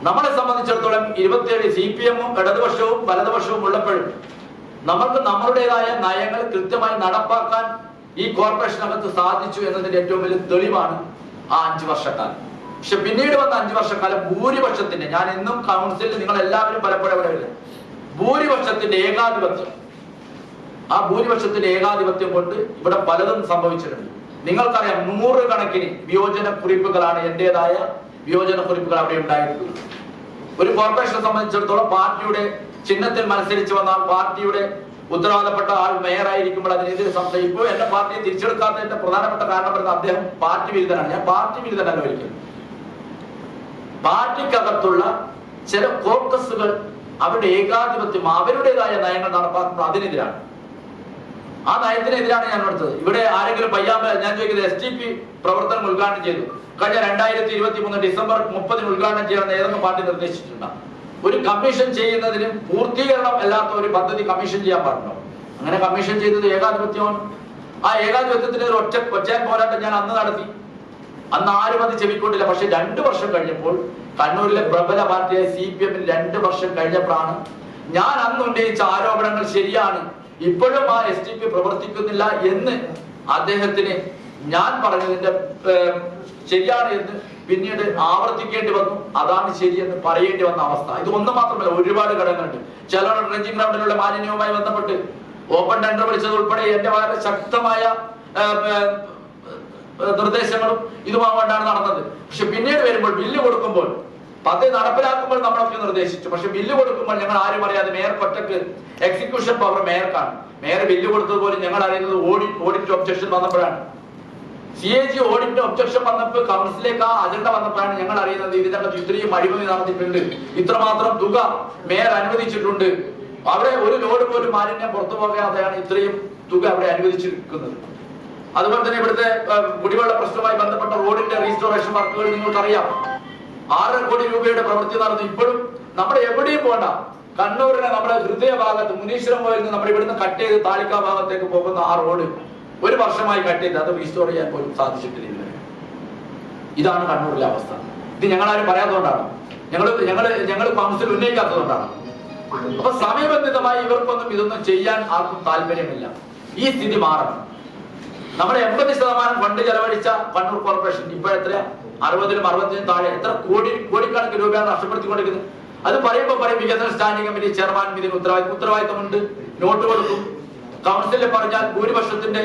നമ്മളെ സംബന്ധിച്ചിടത്തോളം ഇരുപത്തിയേഴ് സി പി എമ്മും ഇടതുപക്ഷവും വലതുപക്ഷവും ഉള്ളപ്പോഴും നമ്മൾക്ക് നമ്മളുടേതായ നയങ്ങൾ കൃത്യമായി നടപ്പാക്കാൻ ഈ കോർപ്പറേഷനകത്ത് സാധിച്ചു എന്നതിന്റെ ഏറ്റവും വലിയ തെളിവാണ് ആ അഞ്ചു വർഷക്കാലം. പക്ഷെ പിന്നീട് വന്ന അഞ്ചു വർഷക്കാലം ഭൂരിപക്ഷത്തിന്റെ ഞാൻ എന്നും കൗൺസിലിൽ നിങ്ങൾ എല്ലാവരും പലപ്പോഴും അവിടെ ഭൂരിപക്ഷത്തിന്റെ ഏകാധിപത്യം. ആ ഭൂരിപക്ഷത്തിന്റെ ഏകാധിപത്യം കൊണ്ട് ഇവിടെ പലതും സംഭവിച്ചിട്ടുണ്ട്. നിങ്ങൾക്കറിയാം നൂറുകണക്കിന് വിയോജന കുറിപ്പുകളാണ് എന്റേതായ വിയോജന കുറിപ്പുകൾ അവിടെ ഉണ്ടായിട്ടുള്ളത്. ഒരു കോർപ്പറേഷനെ സംബന്ധിച്ചിടത്തോളം പാർട്ടിയുടെ ചിഹ്നത്തിൽ മത്സരിച്ച് വന്ന പാർട്ടിയുടെ ഉത്തരവാദപ്പെട്ട ആൾ മേയർ ആയിരിക്കുമ്പോൾ അതിനെതിരെ സംശയം ഇപ്പോൾ എന്റെ പാർട്ടിയെ തിരിച്ചെടുക്കാത്തതിന്റെ പ്രധാനപ്പെട്ട കാരണം പറയുന്നത് അദ്ദേഹം പാർട്ടി വിരുദ്ധനാണ്. ഞാൻ പാർട്ടി വിരുദ്ധനല്ല ഒരിക്കലും. പാർട്ടിക്കകത്തുള്ള ചില കോക്കസുകൾ അവരുടെ ഏകാധിപത്യം അവരുടേതായ നയങ്ങൾ നടപ്പാക്കുമ്പോൾ അതിനെതിരാണ്. ആ നയത്തിനെതിരാണ് ഞാൻ എടുത്തത് ഇവിടെ ആരെങ്കിലും പയ്യാമ്പ ഞാൻ ചോദിക്കുന്നത് എസ് ടി പി പ്രവർത്തനം ഉദ്ഘാടനം ചെയ്തു. കഴിഞ്ഞ രണ്ടായിരത്തി ഇരുപത്തി മൂന്ന് ഡിസംബർ മുപ്പതിന് ഉദ്ഘാടനം ചെയ്യണമെന്ന് ഏതെങ്കിലും പാർട്ടി നിർദ്ദേശിച്ചിട്ടുണ്ടോ? ഒരു കമ്മീഷൻ ചെയ്യുന്നതിന് പൂർത്തീകരണം അല്ലാത്ത ഒരു പദ്ധതി കമ്മീഷൻ ചെയ്യാൻ പാടുണ്ടോ? അങ്ങനെ കമ്മീഷൻ ചെയ്തത് ഏകാധിപത്യമാണ്. ആ ഏകാധിപത്യത്തിന് ഒരു ഒറ്റ ഒറ്റയാൻ പോരാട്ടം ഞാൻ അന്ന് നടത്തി. അന്ന് ആരും അത് ചെവിക്കൊണ്ടില്ല. പക്ഷെ രണ്ടു വർഷം കഴിഞ്ഞപ്പോൾ കണ്ണൂരിലെ പ്രബല പാർട്ടിയായ സി പി എമ്മിൽ രണ്ടു വർഷം കഴിഞ്ഞപ്പോഴാണ് ഞാൻ അന്ന് ഉന്നയിച്ച ആരോപണങ്ങൾ ശരിയാണ്. ഇപ്പോഴും ആ എസ് ടി പി പ്രവർത്തിക്കുന്നില്ല എന്ന് അദ്ദേഹത്തിന് ഞാൻ പറഞ്ഞതിന്റെ ശരിയാണ് എന്ന് പിന്നീട് ആവർത്തിക്കേണ്ടി വന്നു. അതാണ് ശരിയെന്ന് പറയേണ്ടി വന്ന അവസ്ഥ. ഇത് ഒന്ന് മാത്രമല്ല ഒരുപാട് ഘടകങ്ങളുണ്ട്. ചില ഡ്രഞ്ചിങ് ഗ്രൗണ്ടിലുള്ള മാലിന്യവുമായി ബന്ധപ്പെട്ട് ഓപ്പൺ ടെൻഡർ വിളിച്ചത് ഉൾപ്പെടെ എന്റെ വളരെ ശക്തമായ നിർദ്ദേശങ്ങളും ഇതുമാകൊണ്ടാണ് നടന്നത്. പക്ഷെ പിന്നീട് വരുമ്പോൾ ബില്ല് കൊടുക്കുമ്പോൾ പദ്ധതി നടപ്പിലാക്കുമ്പോൾ നമ്മളൊക്കെ നിർദ്ദേശിച്ചു. പക്ഷെ ബില്ല് കൊടുക്കുമ്പോൾ ഞങ്ങൾ ആരും അറിയാതെ മേയർ ഒറ്റയ്ക്ക് എക്സിക്യൂഷൻ പവർ മേയർക്കാണ്. മേയർ ബില്ല് കൊടുത്തതുപോലെ ഞങ്ങൾ അറിയുന്നത് ഓഡിറ്റ് ഓഡിറ്റ് ഒബ്ജക്ഷൻ വന്നപ്പോഴാണ്. C A G audit objection വന്നപ്പോൾ കൗൺസിലേക്ക് ആ അജണ്ട വന്നപ്പോഴാണ് ഞങ്ങൾ അറിയുന്നത് ഇതിനകത്ത് ഇത്രയും അഴിമതി നടന്നിട്ടുണ്ട്. ഇത്രമാത്രം തുക മേയർ അനുവദിച്ചിട്ടുണ്ട്. അവിടെ ഒരു ലോഡ് പോലും മാലിന്യം പുറത്തു പോകാതെയാണ് ഇത്രയും തുക അവിടെ അനുവദിച്ചിരിക്കുന്നത്. അതുപോലെ തന്നെ ഇവിടുത്തെ കുടിവെള്ള പ്രശ്നവുമായി ബന്ധപ്പെട്ട റോഡിന്റെ റീസ്റ്റോറേഷൻ വർക്കുകൾ നിങ്ങൾക്കറിയാം. ആറര കോടി രൂപയുടെ പ്രവൃത്തി നടന്നു. ഇപ്പോഴും നമ്മുടെ എവിടെയും പോണ്ട. കണ്ണൂരിനെ നമ്മുടെ ഹൃദയഭാഗത്ത് മുനീശ്വരം പോയിൽ നമ്മൾ ഇവിടുന്ന് കട്ട് ചെയ്ത് താളിക്കാ ഭാഗത്തേക്ക് പോകുന്ന ആ റോഡ് ഒരു വർഷമായി കട്ട് ചെയ്ത് അത് റീസ്റ്റോർ ചെയ്യാൻ പോലും സാധിച്ചിട്ടില്ല. ഇതാണ് കണ്ണൂരിലെ അവസ്ഥ. ഇത് ഞങ്ങൾ ആരും പറയാത്തതുകൊണ്ടാണ്. ഞങ്ങൾ ഞങ്ങൾ ഞങ്ങൾ കൗൺസിൽ ഉന്നയിക്കാത്തതുകൊണ്ടാണ്. അപ്പൊ സമയബന്ധിതമായി ഇവർക്കൊന്നും ഇതൊന്നും ചെയ്യാൻ ആർക്കും താല്പര്യമില്ല. ഈ സ്ഥിതി മാറണം. നമ്മുടെ എൺപത് ശതമാനം ഫണ്ട് ചെലവഴിച്ച കണ്ണൂർ കോർപ്പറേഷൻ ഇപ്പൊ എത്ര അറുപതിലും അറുപത്തിനും താഴെ. എത്ര കോടി കോടിക്കണക്കിന് രൂപയാണ് നഷ്ടപ്പെടുത്തിക്കൊണ്ടിരിക്കുന്നത്. അത് പറയുമ്പോൾ പറയും വികസന സ്റ്റാൻഡിംഗ് കമ്മിറ്റി ചെയർമാൻ ഇതിന് ഉത്തരവാദിത്വം ഉത്തരവാദിത്തമുണ്ട് നോട്ട് കൊടുക്കും. കൗൺസിലിൽ പറഞ്ഞാൽ ഭൂരിപക്ഷത്തിന്റെ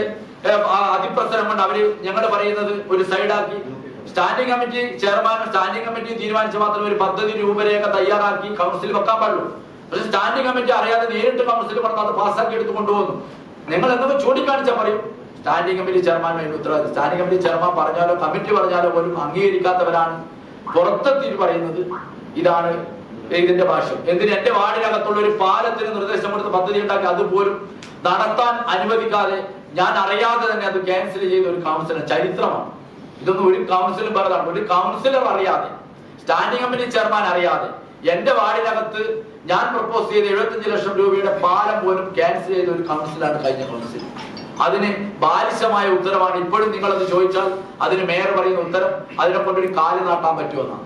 അതിപ്രസരം കൊണ്ട് അവർ ഞങ്ങൾ പറയുന്നത് ഒരു സൈഡാക്കി. Standing committee chairman standing committee തീരുമാനിച്ച മാത്രം ഒരു പദ്ധതി രൂപരേഖ തയ്യാറാക്കി കൗൺസിൽ വെക്കാൻ പാടുള്ളൂ. പക്ഷെ സ്റ്റാൻഡിംഗ് കമ്മിറ്റി അറിയാതെ നേരിട്ട് കൗൺസിൽ പറഞ്ഞു അത് പാസ്സാക്കി എടുത്ത് കൊണ്ടുപോകുന്നു. നിങ്ങൾ എന്തൊക്കെ ചൂണ്ടിക്കാണിച്ചാൽ പറയും. സ്റ്റാൻഡിംഗ് കമ്മിറ്റി ചെയർമാൻ വേണ്ടി ഉത്തരവാദിത്തം സ്റ്റാൻഡിംഗ് കമ്മിറ്റി ചെയർമാൻ പറഞ്ഞാലോ കമ്മിറ്റി പറഞ്ഞാലോ പോലും അംഗീകരിക്കാത്തവരാണ്. പുറത്തെത്തി പറയുന്നത് ഇതാണ് ഇതിന്റെ ഭാഷ്യം എന്തിന് എന്റെ വാർഡിനകത്തുള്ള ഒരു പാലത്തിന് നിർദ്ദേശം കൊടുത്ത് പദ്ധതി ഉണ്ടാക്കി അതുപോലും നടത്താൻ അനുവദിക്കാതെ ഞാൻ അറിയാതെ തന്നെ അത് ക്യാൻസൽ ചെയ്ത ഒരു കൗൺസിലർ ചരിത്രമാണ്. ഇതൊന്നും ഒരു കൗൺസിലും പറഞ്ഞതാണ്. ഒരു കൗൺസിലർ അറിയാതെ സ്റ്റാൻഡിംഗ് കമ്മിറ്റി ചെയർമാൻ അറിയാതെ എന്റെ വാർഡിനകത്ത് ഞാൻ പ്രപ്പോസ് ചെയ്ത എഴുപത്തഞ്ച് ലക്ഷം രൂപയുടെ പാലം പോലും ക്യാൻസൽ ചെയ്ത ഒരു കൗൺസിലാണ് കഴിഞ്ഞ കൗൺസിൽ അതിന് ബാലിശമായ ഉത്തരവാണ് ഇപ്പോഴും നിങ്ങൾ അത് ചോദിച്ചാൽ അതിന് മേയർ പറയുന്ന ഉത്തരം അതിനെ കൊണ്ടൊരു കാൽ നാട്ടാൻ പറ്റുമെന്നാണ്.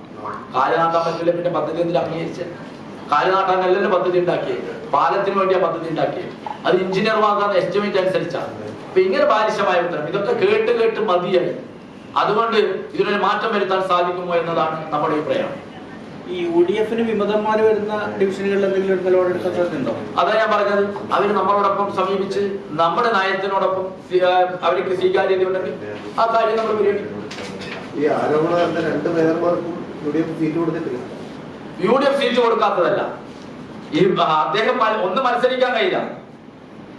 കാൽ നാട്ടാൻ പറ്റില്ല പിന്നെ പദ്ധതി എന്തിൽ അംഗീകരിച്ച്? കാൽ നാട്ടാനല്ലല്ലോ പദ്ധതി ഉണ്ടാക്കിയത് പാലത്തിന് വേണ്ടിയാ പദ്ധതി ഉണ്ടാക്കിയത് അത് എഞ്ചിനീയർമാർക്കാണ് എസ്റ്റിമേറ്റ് അനുസരിച്ചാണ്. അപ്പൊ ഇങ്ങനെ ബാലിശമായ ഉത്തരം. ഇതൊക്കെ കേട്ട് കേട്ട് മതിയായി. അതുകൊണ്ട് ഇതിനൊരു മാറ്റം വരുത്താൻ സാധിക്കുമോ എന്നതാണ് നമ്മുടെ അഭിപ്രായം. ഈ യു ഡി എഫിന് വിമതന്മാർ വരുന്ന ഡിവിഷനുകളിൽ എന്തെങ്കിലും ഒരു നിലപാടെടുക്കാൻ സാധ്യതയുണ്ടോ? അതാ ഞാൻ പറഞ്ഞത്. അവർ നമ്മളോടൊപ്പം സമീപിച്ച് നമ്മുടെ നയത്തിനോടൊപ്പം അവർക്ക് സ്വീകാര്യത ഉണ്ടെങ്കിൽ ആ കാര്യം നമ്മൾ പരിഗണിക്കും. ഈ ആരോപണം രണ്ട് മേയർമാർക്കും യു ഡി എഫ് സീറ്റ് കൊടുത്തിട്ടില്ല. യു ഡി എഫ് സീറ്റ് കൊടുക്കാത്തതല്ല. ഈ അദ്ദേഹം ഒന്ന് മത്സരിക്കാൻ കഴിയില്ല.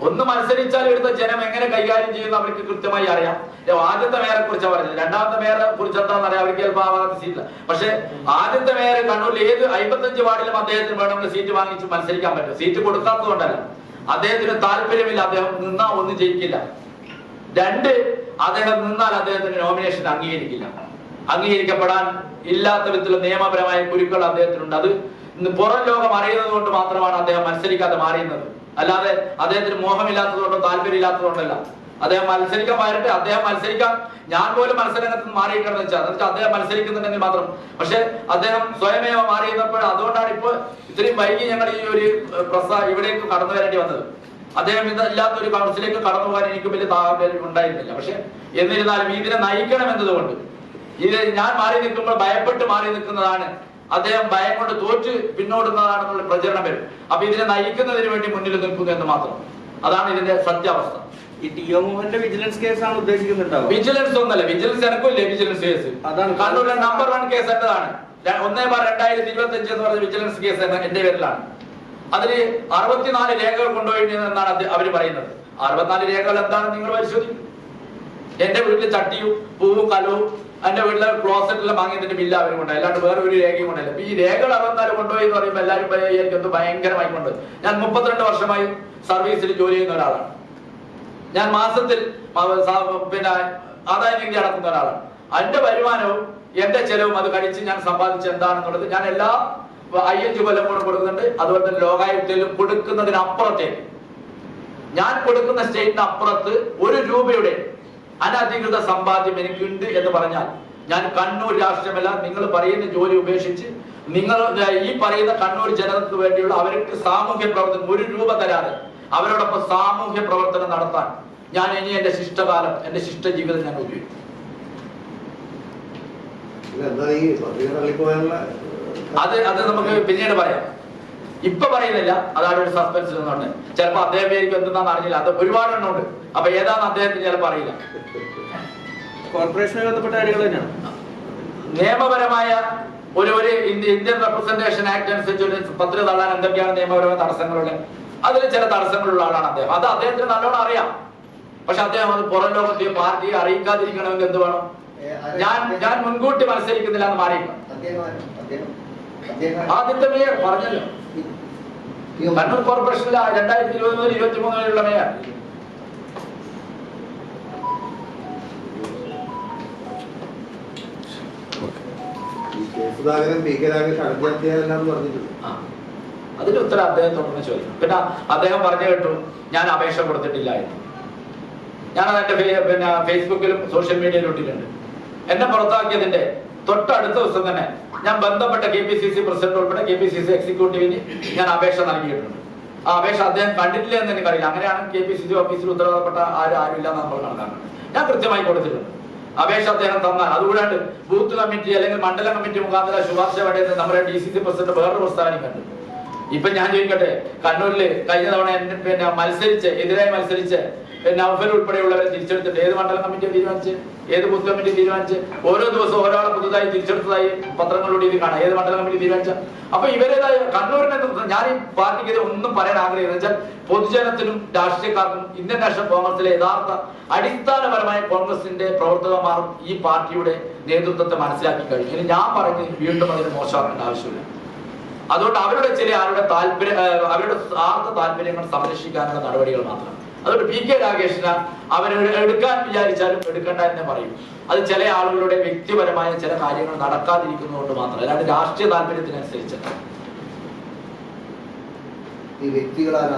ഒന്ന് മത്സരിച്ചാൽ എടുത്ത ജനം എങ്ങനെ കൈകാര്യം ചെയ്യുന്ന അവർക്ക് കൃത്യമായി അറിയാം. ആദ്യത്തെ മേയറെ കുറിച്ചാണ് പറഞ്ഞത്. രണ്ടാമത്തെ മേയറെ കുറിച്ച് എന്താണെന്ന് അറിയാം. അവർക്ക് ചിലപ്പോൾ ആവാത്ത സീറ്റില്ല. പക്ഷെ ആദ്യത്തെ മേയർ കണ്ണൂരിൽ ഏത് അമ്പത്തഞ്ച് വാർഡിലും അദ്ദേഹത്തിന് വേണമെങ്കിൽ സീറ്റ് വാങ്ങിച്ച് മത്സരിക്കാൻ പറ്റും. സീറ്റ് കൊടുക്കാത്തത് കൊണ്ടല്ല അദ്ദേഹത്തിന് താല്പര്യമില്ല. അദ്ദേഹം നിന്നാ ഒന്നും ജയിക്കില്ല. രണ്ട് അദ്ദേഹം നിന്നാൽ അദ്ദേഹത്തിന് നോമിനേഷൻ അംഗീകരിക്കില്ല. അംഗീകരിക്കപ്പെടാൻ ഇല്ലാത്ത വിധത്തിലുള്ള നിയമപരമായ കുരുക്കൾ അദ്ദേഹത്തിനുണ്ട്. അത് പുറം ലോകം അറിയുന്നത് കൊണ്ട് മാത്രമാണ് അദ്ദേഹം മത്സരിക്കാതെ മാറിയുന്നത് അല്ലാതെ അദ്ദേഹത്തിന് മോഹമില്ലാത്തതുകൊണ്ടോ താല്പര്യമില്ലാത്തതുകൊണ്ടല്ല. അദ്ദേഹം മത്സരിക്കാൻ വരട്ടെ അദ്ദേഹം മത്സരിക്കാൻ ഞാൻ പോലും മത്സരരംഗത്ത് മാറിയിരിക്കണമെന്ന് വെച്ചാൽ എന്നുവെച്ചാൽ അദ്ദേഹം മത്സരിക്കുന്നുണ്ടെങ്കിൽ മാത്രം. പക്ഷെ അദ്ദേഹം സ്വയമേവ മാറിയിരുന്നപ്പോൾ അതുകൊണ്ടാണ് ഇപ്പോൾ ഇത്രയും വൈകി ഞങ്ങൾ ഈ ഒരു പ്രസ ഇവിടേക്ക് കടന്നു വരേണ്ടി വന്നത്. അദ്ദേഹം ഇതല്ലാത്ത ഒരു കൗൺസിലേക്ക് കടന്നു പോകാൻ എനിക്ക് വലിയ താല്പര്യം ഉണ്ടായിരുന്നില്ല. പക്ഷെ എന്നിരുന്നാലും ഇതിനെ നയിക്കണം എന്നതുകൊണ്ട് ഇത് ഞാൻ മാറി നിൽക്കുമ്പോൾ ഭയപ്പെട്ട് മാറി നിൽക്കുന്നതാണ് അദ്ദേഹം ഭയം കൊണ്ട് തോറ്റ് പിന്നോടുന്നതാണെന്നുള്ള പ്രചരണം വരും. അപ്പൊ ഇതിനെ നയിക്കുന്നതിന് വേണ്ടി മുന്നിൽ നിൽക്കുന്നു എന്ന് മാത്രം. അതാണ് ഇതിന്റെ സത്യാവസ്ഥ. ഈ ടി ഒ മോഹന്റെ വിജിലൻസ് കേസാണ് ഉദ്ദേശിക്കുന്നുണ്ടാവുക. വിജിലൻസ് ഒന്നല്ല വിജിലൻസ് എനക്കില്ലേ വിജിലൻസ് കേസ് അതാണ്. കണ്ണൂരിലെ നമ്പർ വൺ കേസ് എന്റേതാണ് ഒന്നേ ബാർ രണ്ടായിരത്തി ഇരുപത്തി അഞ്ച് എന്ന് പറഞ്ഞ വിജിലൻസ് കേസ് എന്റെ പേരിലാണ്. അതിൽ അറുപത്തിനാല് രേഖകൾ കൊണ്ടുപോയി എന്നാണ് അത് അവർ പറയുന്നത്. അറുപത്തിനാല് രേഖകൾ എന്താണ് നിങ്ങൾ പരിശോധിക്കും? എന്റെ വീട്ടിൽ ചട്ടിയും പൂവും കലവും എന്റെ വീട്ടിലെ ക്ലോസറ്റിലെ വാങ്ങിയതിന്റെ ബില്ല് അവരും കൊണ്ടു അല്ലാണ്ട് വേറെ ഒരു രേഖയും കൊണ്ടല്ല ഈ രേഖകൾ അറുപത്തിനാല് കൊണ്ടുപോയി എന്ന് പറയുമ്പോൾ എല്ലാവരും എനിക്ക് എന്ത് ഭയങ്കരമായി കൊണ്ട് ഞാൻ മുപ്പത്തിരണ്ട് വർഷമായി സർവീസിൽ ജോലി ചെയ്യുന്ന ഒരാളാണ്. ഞാൻ മാസത്തിൽ പിന്നെ ആദായ നികുതി അടക്കുന്ന ഒരാളാണ്. എന്റെ വരുമാനവും എന്റെ ചെലവും അത് കഴിച്ച് ഞാൻ സമ്പാദിച്ച എന്താണെന്നുള്ളത് ഞാൻ എല്ലാ ഐ എച്ച് കൊല്ലം കൂടെ കൊടുക്കുന്നുണ്ട്. അതുപോലെ തന്നെ ലോകായുക്തയിലും കൊടുക്കുന്നതിനപ്പുറത്തേക്ക് ഞാൻ കൊടുക്കുന്ന സ്റ്റേറ്റിന് അപ്പുറത്ത് ഒരു രൂപയുടെ അനധികൃത സമ്പാദ്യം എനിക്കുണ്ട് എന്ന് പറഞ്ഞാൽ ഞാൻ കണ്ണൂർ രാഷ്ട്രീയമല്ല നിങ്ങൾ പറയുന്ന ജോലി ഉപേക്ഷിച്ച് നിങ്ങൾ ഈ പറയുന്ന കണ്ണൂർ ജനതക്ക് വേണ്ടിയുള്ള അവർക്ക് സാമൂഹ്യ പ്രവർത്തനം ഒരു രൂപ തരാതെ അവരോടൊപ്പം സാമൂഹ്യ പ്രവർത്തനം നടത്താൻ ഞാൻ ഇനി എന്റെ ശിഷ്ടകാലം എന്റെ ശിഷ്ട ജീവിതം ഞാൻ ഉപയോഗിക്കും. അത് അത് നമുക്ക് പിന്നീട് പറയാം. ഇപ്പൊ പറയുന്നില്ല. അതാണ് ഒരു സസ്പെൻസ് നിന്നുണ്ട് ചിലപ്പോ അദ്ദേഹം പേരിക്ക് എന്തെന്നാന്ന് അറിഞ്ഞില്ല. അത് ഒരുപാട് എണ്ണം ഉണ്ട്. അപ്പൊ ഏതാന്ന് അദ്ദേഹത്തിന് ചിലപ്പോ അറിയില്ല. കോർപ്പറേഷനുമായി ബന്ധപ്പെട്ട കാര്യങ്ങൾ തന്നെയാണ്? നിയമപരമായ ഒരു ഒരു ഇന്ത്യ- ഇന്ത്യൻ റെപ്രസെന്റേഷൻ ആക്ട് അനുസരിച്ച് ഒരു പത്രിക തള്ളാൻ എന്തൊക്കെയാണ് നിയമപരമായ തടസ്സങ്ങളുള്ളത്? അതിൽ ചില തടസ്സങ്ങളുള്ള ആളാണ് അദ്ദേഹം. അത് അദ്ദേഹത്തിന് നല്ലോണം അറിയാം. പക്ഷെ അദ്ദേഹം അത് പുറം ലോകത്തെ പാർട്ടിയെ അറിയിക്കാതിരിക്കണമെങ്കിൽ എന്ത് വേണം? ഞാൻ ഞാൻ മുൻകൂട്ടി മത്സരിക്കുന്നില്ല എന്ന് മാറിയില്ല അദ്ദേഹം ആദ്യത്തെ മേയർ പറഞ്ഞല്ലോ. കണ്ണൂർ കോർപ്പറേഷനിലെ രണ്ടായിരത്തി ഇരുപത് മുതൽ ഇരുപത്തി മൂന്ന് വരെയുള്ള മേയർ. പി. അതിന്റെ ഉത്തരം അദ്ദേഹത്തോടൊന്ന് ചോദിക്കും പിന്നെ അദ്ദേഹം പറഞ്ഞു കേട്ടു ഞാൻ അപേക്ഷ കൊടുത്തിട്ടില്ല എന്ന് ഞാനത് എന്റെ പിന്നെ ഫേസ്ബുക്കിലും സോഷ്യൽ മീഡിയയിലും ഇട്ടിട്ടുണ്ട്. എന്നെ പുറത്താക്കിയതിന്റെ തൊട്ടടുത്ത ദിവസം തന്നെ ഞാൻ ബന്ധപ്പെട്ട K P C C president ഉൾപ്പെടെ കെ പി സി സി എക്സിക്യൂട്ടീവിന് ഞാൻ അപേക്ഷ നൽകിയിട്ടുണ്ട്. ആ അപേക്ഷ അദ്ദേഹം കണ്ടിട്ടില്ല എന്ന് എനിക്കറിയില്ല. അങ്ങനെയാണ് കെ പി സി സി ഓഫീസിൽ ഉത്തരവാദപ്പെട്ട ആരും ആരുമില്ല എന്ന് നമ്മൾ കണക്കാക്കുന്നത്. ഞാൻ കൃത്യമായി കൊടുത്തിട്ടുണ്ട്. അപേക്ഷ അദ്ദേഹം തന്നാൽ. അതുകൂടാണ്ട് ബൂത്ത് കമ്മിറ്റി അല്ലെങ്കിൽ മണ്ഡല കമ്മിറ്റി മുഖാന്തര ശുപാർശ വേണ്ടത് നമ്മുടെ ഡി സി സി പ്രസിഡന്റ് വേറൊരു പ്രസ്താവനയും കണ്ടു. ഇപ്പൊ ഞാൻ ചോദിക്കട്ടെ കണ്ണൂരിൽ കഴിഞ്ഞ തവണ പിന്നെ മത്സരിച്ച് എതിരായി മത്സരിച്ച് പിന്നെ നൗഫൽ ഉൾപ്പെടെയുള്ളവരെ തിരിച്ചെടുത്തിട്ട് ഏത് മണ്ഡലം കമ്മിറ്റി തീരുമാനിച്ച്? ഏത് ബൂത്ത് കമ്മിറ്റി തീരുമാനിച്ച്? ഓരോ ദിവസവും ഒരാളെ പുതുതായി തിരിച്ചെടുത്തതായി പത്രങ്ങളിലൂടെ ഇത് കാണാം. ഏത് മണ്ഡലം കമ്മിറ്റി തീരുമാനിച്ച? അപ്പൊ ഇവരേതായ കണ്ണൂരിനെ ഞാൻ ഈ പാർട്ടിക്ക് ഒന്നും പറയാൻ ആഗ്രഹിക്കുന്നത് വെച്ചാൽ പൊതുജനത്തിനും രാഷ്ട്രീയക്കാർക്കും ഇന്ത്യൻ നാഷണൽ കോൺഗ്രസിലെ യഥാർത്ഥ അടിസ്ഥാനപരമായ കോൺഗ്രസിന്റെ പ്രവർത്തകന്മാർ ഈ പാർട്ടിയുടെ നേതൃത്വത്തെ മനസ്സിലാക്കി കഴിഞ്ഞു. ഞാൻ പറഞ്ഞ് വീണ്ടും അതിന് മോശമാക്കേണ്ട ആവശ്യമില്ല. അതുകൊണ്ട് അവരുടെ ചില ആരുടെ താല്പര്യ അവരുടെ സ്വാർത്ഥ താല്പര്യങ്ങൾ സംരക്ഷിക്കാനുള്ള നടപടികൾ മാത്രം. അതുകൊണ്ട് പി കെ രാഗേഷിന് അവർ എടുക്കാൻ വിചാരിച്ചാലും എടുക്കണ്ട എന്ന് പറയും. അത് ചില ആളുകളുടെ വ്യക്തിപരമായ ചില കാര്യങ്ങൾ നടക്കാതിരിക്കുന്നതുകൊണ്ട് മാത്രം. അല്ലാണ്ട് രാഷ്ട്രീയ താല്പര്യത്തിനനുസരിച്ചല്ല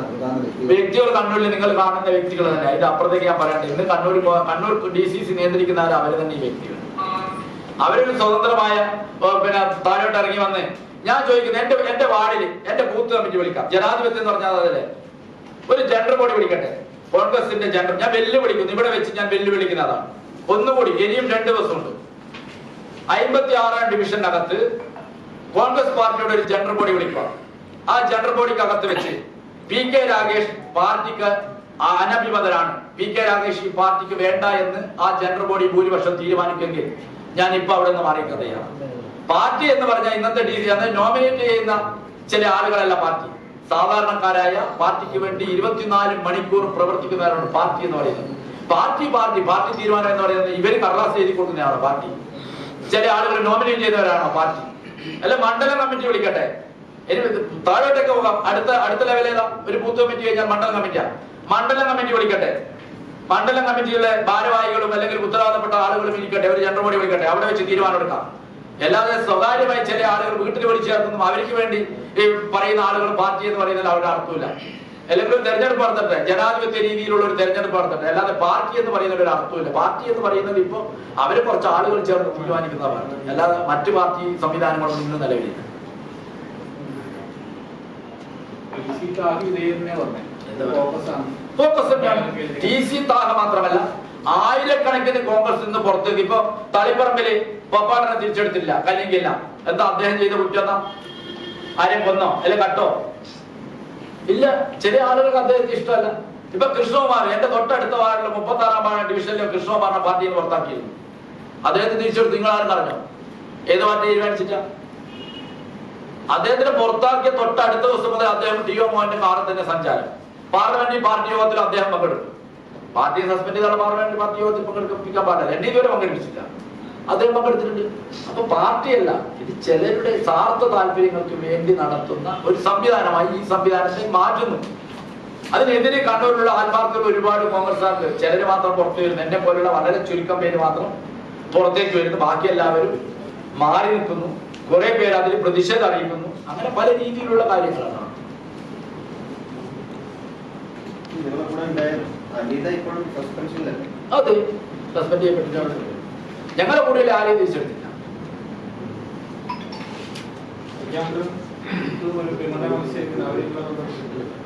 പ്രധാന വ്യക്തികൾ. കണ്ണൂരിൽ നിങ്ങൾ കാണുന്ന വ്യക്തികൾ തന്നെ. അതിന്റെ അപ്പുറത്തേക്ക് ഞാൻ പറയണ്ടേ ഇന്ന് Kannur Kannur D C C നിയന്ത്രിക്കുന്നവർ അവർ തന്നെ ഈ വ്യക്തികൾ. അവരൊരു സ്വതന്ത്രമായ പിന്നെ താഴോട്ട് ഇറങ്ങി വന്ന് ഞാൻ ചോദിക്കുന്നത് എന്റെ എന്റെ വാർഡിൽ എന്റെ ബൂത്ത് കമ്മിറ്റി വിളിക്കാം. ജനാധിപത്യം എന്ന് പറഞ്ഞാൽ അതല്ലേ? ഒരു ജനറൽ ബോഡി വിളിക്കട്ടെ. കോൺഗ്രസിന്റെ ജനറൽ ഞാൻ വെല്ലുവിളിക്കുന്നു. ഇവിടെ വെച്ച് ഞാൻ വെല്ലുവിളിക്കുന്നതാണ്. ഒന്നുകൂടി ഇനിയും രണ്ട് ദിവസമുണ്ട്. അമ്പത്തി ആറാം ഡിവിഷനകത്ത് കോൺഗ്രസ് പാർട്ടിയുടെ ഒരു ജനറൽ ബോഡി വിളിക്കുക ആ ജനറൽ ബോഡിക്കകത്ത് വെച്ച് പി കെ രാഗേഷ് പാർട്ടിക്ക് അനഭിമതരാണ്. പി കെ രാഗേഷ് ഈ പാർട്ടിക്ക് വേണ്ട എന്ന് ആ ജനറൽ ബോഡി ഭൂരിപക്ഷം തീരുമാനിക്കുമെങ്കിൽ ഞാൻ ഇപ്പൊ അവിടെ നിന്ന് മാറിക്കാൻ തയ്യാറാണ് പാർട്ടി എന്ന് പറഞ്ഞാൽ ഇന്നത്തെ രീതി അത് നോമിനേറ്റ് ചെയ്യുന്ന ചില ആളുകളല്ല പാർട്ടി. സാധാരണക്കാരായ പാർട്ടിക്ക് വേണ്ടി ഇരുപത്തിനാല് മണിക്കൂർ പ്രവർത്തിക്കുന്നവരാണ് പാർട്ടി എന്ന് പറയുന്നത്. പാർട്ടി പാർട്ടി പാർട്ടി തീരുമാനം എന്ന് പറയുന്നത് ഇവർ കടലാസ് എഴുതി കൊടുക്കുന്നതാണ് പാർട്ടി. ചില ആളുകൾ നോമിനേറ്റ് ചെയ്തവരാണോ പാർട്ടി? അല്ല മണ്ഡലം കമ്മിറ്റി വിളിക്കട്ടെ. താഴോട്ടൊക്കെ പോകാം. അടുത്ത അടുത്ത ലെവൽ ഏതാ? ഒരു ബൂത്ത് കമ്മിറ്റി കഴിഞ്ഞാൽ മണ്ഡലം കമ്മിറ്റിയാ. മണ്ഡലം കമ്മിറ്റി വിളിക്കട്ടെ. മണ്ഡലം കമ്മിറ്റിയിലെ ഭാരവാഹികളും അല്ലെങ്കിൽ ഉത്തരവാദപ്പെട്ട ആളുകളും ഇരിക്കട്ടെ. ഒരു ജനറൽ ബോഡി വിളിക്കട്ടെ. അവിടെ വെച്ച് തീരുമാനം എടുക്കാം. അല്ലാതെ സ്വകാര്യമായി ചില ആളുകൾ വീട്ടിൽ വിളിച്ചു ചേർക്കുന്നു. അവർക്ക് വേണ്ടി ഈ പറയുന്ന ആളുകൾ പാർട്ടി എന്ന് പറയുന്നതിൽ അവരുടെ അർത്ഥമില്ല. അല്ലെങ്കിൽ ഒരു തെരഞ്ഞെടുപ്പ് നടത്തട്ടെ. ജനാധിപത്യ രീതിയിലുള്ള ഒരു തെരഞ്ഞെടുപ്പ് നടത്തട്ടെ. അല്ലാതെ പാർട്ടി എന്ന് പറയുന്നതിൽ ഒരു അർത്ഥമില്ല. പാർട്ടി എന്ന് പറയുന്നത് ഇപ്പൊ അവർ കുറച്ച് ആളുകൾ ചേർന്ന് തീരുമാനിക്കുന്ന പാർട്ടി. അല്ലാതെ മറ്റു പാർട്ടി സംവിധാനങ്ങളൊന്നും ഇന്ന് നിലവിലില്ല. ടി സി താഹ മാത്രമല്ല ആയിരക്കണക്കിന് കോൺഗ്രസ് ഇന്ന് പുറത്തേക്ക് ഇപ്പൊ തളിപ്പറമ്പിൽ പപ്പാടനെ തിരിച്ചെടുത്തില്ല. കല്ലിങ്കില്ല എന്താ അദ്ദേഹം ചെയ്ത കുറ്റം ആരെയും കൊന്നോ? അല്ലെ കട്ടോ? ഇല്ല. ചില ആളുകൾക്ക് അദ്ദേഹത്തെ ഇഷ്ടമല്ല. ഇപ്പൊ കൃഷ്ണകുമാർ എന്റെ തൊട്ടടുത്ത വാർഡിലെ മുപ്പത്തി ആറാം വാർഡ് ഡിവിഷനിലെ കൃഷ്ണകുമാറിനെ പാർട്ടിയിൽ നിന്ന് പുറത്താക്കിയിരുന്നു അദ്ദേഹത്തെ തിരിച്ചെടുത്ത്. നിങ്ങൾ ആരും പറഞ്ഞോ? ഏത് പാർട്ടി തീരുമാനിച്ചിട്ടാ? അദ്ദേഹത്തിന് പുറത്താക്കിയ തൊട്ടടുത്ത ദിവസം മുതൽ അദ്ദേഹം ടി ഒ മോഹന്റെ കാറിൽ തന്നെ സഞ്ചാരം. പാർലമെന്ററി പാർട്ടി യോഗത്തിൽ അദ്ദേഹം പങ്കെടുക്കും പാർട്ടി സസ്പെൻഡ് ചെയ്താണ് പാർലമെന്ററി പാർട്ടി യോഗത്തിൽ പങ്കെടുപ്പിക്കാൻ പാടില്ല. എന്നെ ഇതുവരെ പങ്കെടുപ്പിച്ചില്ല. അദ്ദേഹം പങ്കെടുത്തിട്ടുണ്ട് അപ്പൊ പാർട്ടിയല്ല ഇത് ചിലരുടെ സ്വാർത്ഥ താല്പര്യങ്ങൾക്ക് വേണ്ടി നടത്തുന്ന ഒരു സംവിധാനമായി ഈ സംവിധാനത്തെ മാറ്റുന്നു. അതിനെതിരെ കണ്ണൂരിലുള്ള ആത്മാർത്ഥത്തിൽ ഒരുപാട് കോൺഗ്രസ്സുകാർക്ക് ചിലര് മാത്രം പുറത്തു വരുന്നു. എന്നെ പോലുള്ള വളരെ ചുരുക്കം പേര് മാത്രം പുറത്തേക്ക് വരുന്നു. ബാക്കി എല്ലാവരും മാറി നിൽക്കുന്നു. കുറെ പേര് അതിൽ പ്രതിഷേധം അറിയിക്കുന്നു. അങ്ങനെ പല രീതിയിലുള്ള കാര്യങ്ങളാണ് അതെ. സസ്പെൻഡ് ചെയ്യപ്പെട്ടിട്ടാണ് ഞങ്ങളുടെ കൂടെ ആരെയും തിരിച്ചെടുത്തില്ല.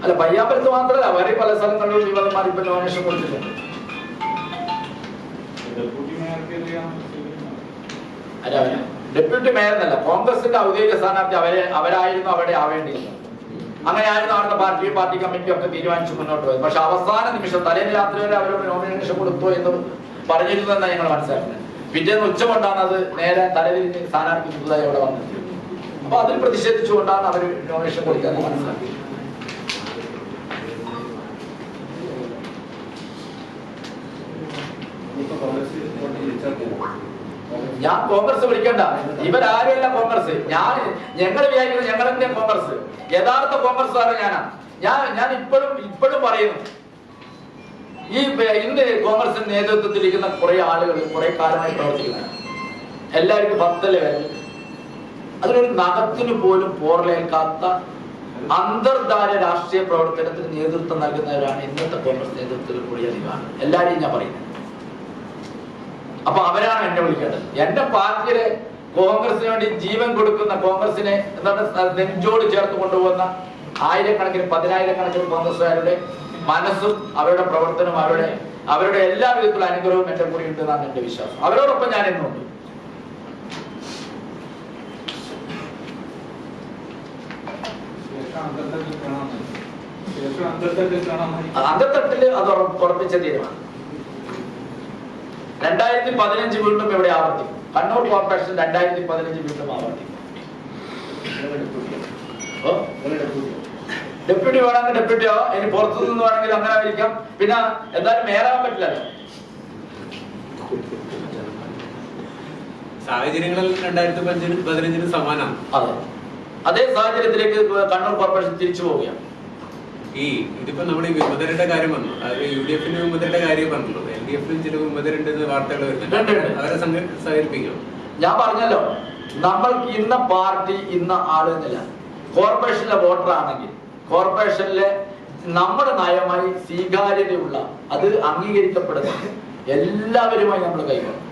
അല്ല പയ്യാമ്പലത്ത് മാത്രമല്ല വേറെ പല സ്ഥലങ്ങളിലും വിവാദന്മാർ ഇപ്പൊ അല്ല അവർ ഡെപ്യൂട്ടി മേയർ എന്നല്ല കോൺഗ്രസിന്റെ ഔദ്യോഗിക സ്ഥാനാർത്ഥി അവരെ അവരായിരുന്നു അവിടെ ആവേണ്ടിയിരുന്നത് അങ്ങനെയായിരുന്നു അവിടുത്തെ പാർട്ടി പാർട്ടി കമ്മിറ്റി ഒക്കെ തീരുമാനിച്ചു മുന്നോട്ട് പോയത്. പക്ഷെ അവസാന നിമിഷം തലേന്ന് രാത്രി വരെ അവരോട് നോമിനേഷൻ കൊടുത്തു എന്ന് പറഞ്ഞിരുന്നു എന്നാണ് ഞങ്ങൾ മനസ്സിലാക്കുന്നത്. പിറ്റേന്ന് ഉച്ചകൊണ്ടാണ് അത് നേരെ തലവിരിഞ്ഞ് സ്ഥാനാർത്ഥി പുതുതായി അവിടെ വന്നത്. അപ്പൊ അതിൽ പ്രതിഷേധിച്ചുകൊണ്ടാണ് അവർ നോമിനേഷൻ കൊടുക്കാൻ മനസ്സിലാക്കിയത്. ഞാൻ കോൺഗ്രസ് വിളിക്കണ്ട. ഇവരാരുമല്ല കോൺഗ്രസ്? ഞാൻ ഞങ്ങൾ വിചാരിക്കുന്നത് ഞങ്ങൾ തന്നെ കോൺഗ്രസ്. യഥാർത്ഥ കോൺഗ്രസ് ആണ് ഞാനാ. ഞാൻ ഞാൻ ഇപ്പോഴും ഇപ്പോഴും പറയുന്നു ഈ ഇന്ത്യ ഇന്ന് കോൺഗ്രസിന്റെ നേതൃത്വത്തിൽ ഇരിക്കുന്ന കുറെ ആളുകൾ കുറെ കാലമായി പ്രവർത്തിക്കുന്നതാണ് എല്ലാവർക്കും ഭക്തല്ലേ വരുന്നത് അതിനൊരു നഖത്തിന് പോലും പോറലേൽക്കാത്ത അന്തർദാര രാഷ്ട്രീയ പ്രവർത്തനത്തിന് നേതൃത്വം നൽകുന്നവരാണ് ഇന്നത്തെ കോൺഗ്രസ് നേതൃത്വത്തിൽ കൂടിയ അധികാരം. എല്ലാവരെയും ഞാൻ പറയുന്നത് അപ്പൊ അവരാണ് എന്നെ വിളിക്കേണ്ടത്. എന്റെ പാർട്ടിയിലെ കോൺഗ്രസിന് വേണ്ടി ജീവൻ കൊടുക്കുന്ന കോൺഗ്രസിനെ എന്താണ് നെഞ്ചോട് ചേർത്ത് കൊണ്ടുപോകുന്ന ആയിരക്കണക്കിന് പതിനായിരക്കണക്കിന് കോൺഗ്രസുകാരുടെ മനസ്സും അവരുടെ പ്രവർത്തനവും അവരുടെ അവരുടെ എല്ലാ വിധത്തിലുള്ള അനുഗ്രഹവും എന്റെ കൂടി ഉണ്ടെന്നാണ് എന്റെ വിശ്വാസം. അവരോടൊപ്പം ഞാൻ എന്നുണ്ട് അന്തത്തട്ടിൽ അത് ഉറ- ഉറപ്പിച്ച തീരുമാനം. രണ്ടായിരത്തി പതിനഞ്ച് വീണ്ടും ഇവിടെ ആവർത്തി കണ്ണൂർ കോർപ്പറേഷൻ രണ്ടായിരത്തി പതിനഞ്ച് വീണ്ടും ആവർത്തിക്കും. ഓ? ഡെപ്യൂട്ടി വേണമെങ്കിൽ ഡെപ്യൂട്ടിയോ? ഇനി പുറത്തു നിന്ന് വേണമെങ്കിൽ അങ്ങനെ ആയിരിക്കാം. പിന്നെ എന്തായാലും മേലാകാൻ പറ്റില്ല സാഹചര്യങ്ങളിൽ രണ്ടായിരത്തി പതിനഞ്ചിന് സമാനമാണ് അതെ. അതേ സാഹചര്യത്തിലേക്ക് കണ്ണൂർ കോർപ്പറേഷൻ തിരിച്ചു പോവുകയാണ്. ഈ ഇതിപ്പോ നമ്മൾ ഈ വിമതരുടെ കാര്യം വന്നു. അതായത് യു ഡി എഫിന്റെ വിമതരുടെ കാര്യം പറഞ്ഞല്ലോ. എൽ ഡി എഫിലും ചില വിമതരുണ്ട് വാർത്തകൾ വരുന്നുണ്ട്. അവരെ സഹകരിപ്പിക്കണം? ഞാൻ പറഞ്ഞല്ലോ. നമ്മൾക്ക് ഇന്ന പാർട്ടി ഇന്ന ആളെന്നില്ല കോർപ്പറേഷനിലെ വോട്ടർ ആണെങ്കിൽ കോർപ്പറേഷനിലെ നമ്മുടെ നയമായി സ്വീകാര്യതയുള്ള അത് അംഗീകരിക്കപ്പെടുന്ന എല്ലാവരുമായി നമ്മൾ കൈകൊള്ളും